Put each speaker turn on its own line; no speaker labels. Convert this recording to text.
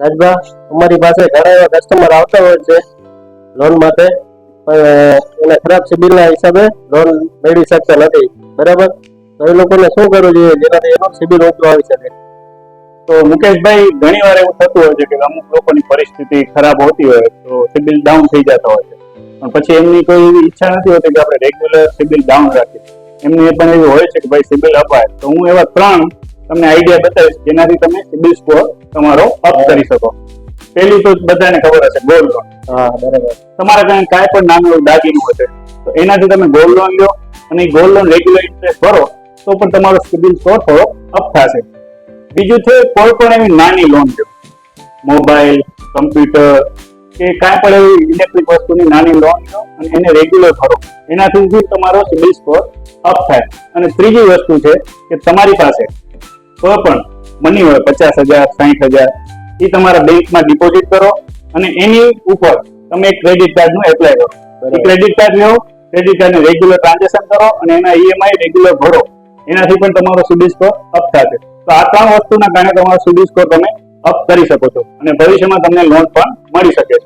રાજભા અમારી પાસે ઘણા એવા કસ્ટમર આવતા હોય છે લોન માટે. એને ખરાબ સિબિલના હિસાબે લોન મેળવી શકતા નથી. બરાબર? તો એ લોકોને શું કરવું જોઈએ? જેનાથી એનો સિબિલ ઊંચો આવી શકે.
તો મુકેશભાઈ, ઘણી વાર એવું થતું હોય છે કે અમુક લોકોની પરિસ્થિતિ ખરાબ હોતી હોય તો સિબિલ ડાઉન થઈ જતા હોય છે. પણ પછી એમની કોઈ એવી ઈચ્છા નથી હોતી કે આપણે રેગ્યુલર સિબિલ ડાઉન રાખીએ. એમની એ પણ એવું હોય છે કે ભાઈ સિબિલ અપાય. તો હું એવા ત્રણ તમને આઈડિયા બતાવીશ જેનાથી તમે સિબિલ સ્કોર તમારો અપ કરી શકો. પેલી તો બધાને ખબર હશે ગોલ્ડ લોન
હા બરાબર.
તમારા કાંઈ પણ નાનું દાગીનું હશે તો એનાથી તમે ગોલ્ડ લોન લો અને ગોલ્ડ લોન રેગ્યુલર ઇન્ટરેસ્ટ ભરો તો પણ તમારો સિબિલ સ્કોર થોડો અપ થશે. બીજું છે કોઈ પણ એવી નાની લોન લો. મોબાઈલ કમ્પ્યુટર કે કાંઈ પણ એવી ઇલેક્ટ્રિક વસ્તુની નાની લોન લો અને એને રેગ્યુલર ભરો. એનાથી તમારો સિબિલ સ્કોર અપ થાય. અને ત્રીજી વસ્તુ છે કે તમારી પાસે કોઈ પણ મની હોય પચાસ હજાર સાહીઠ હજાર એ તમારા બેંકમાં ડિપોઝિટ કરો અને એની ઉપર તમે એક ક્રેડિટ કાર્ડનું એપ્લાય કરો. એ ક્રેડિટ કાર્ડ લો ક્રેડિટ કાર્ડને રેગ્યુલર ટ્રાન્ઝેક્શન કરો અને એના ઈએમઆઈ રેગ્યુલર ભરો. એનાથી પણ તમારો સિબિલ સ્કોર અપ થશે. તો આ ત્રણ વસ્તુના કારણે તમારો સિબિલ સ્કોર તમે અપ કરી શકો છો અને ભવિષ્યમાં તમને લોન પણ મળી શકે છે.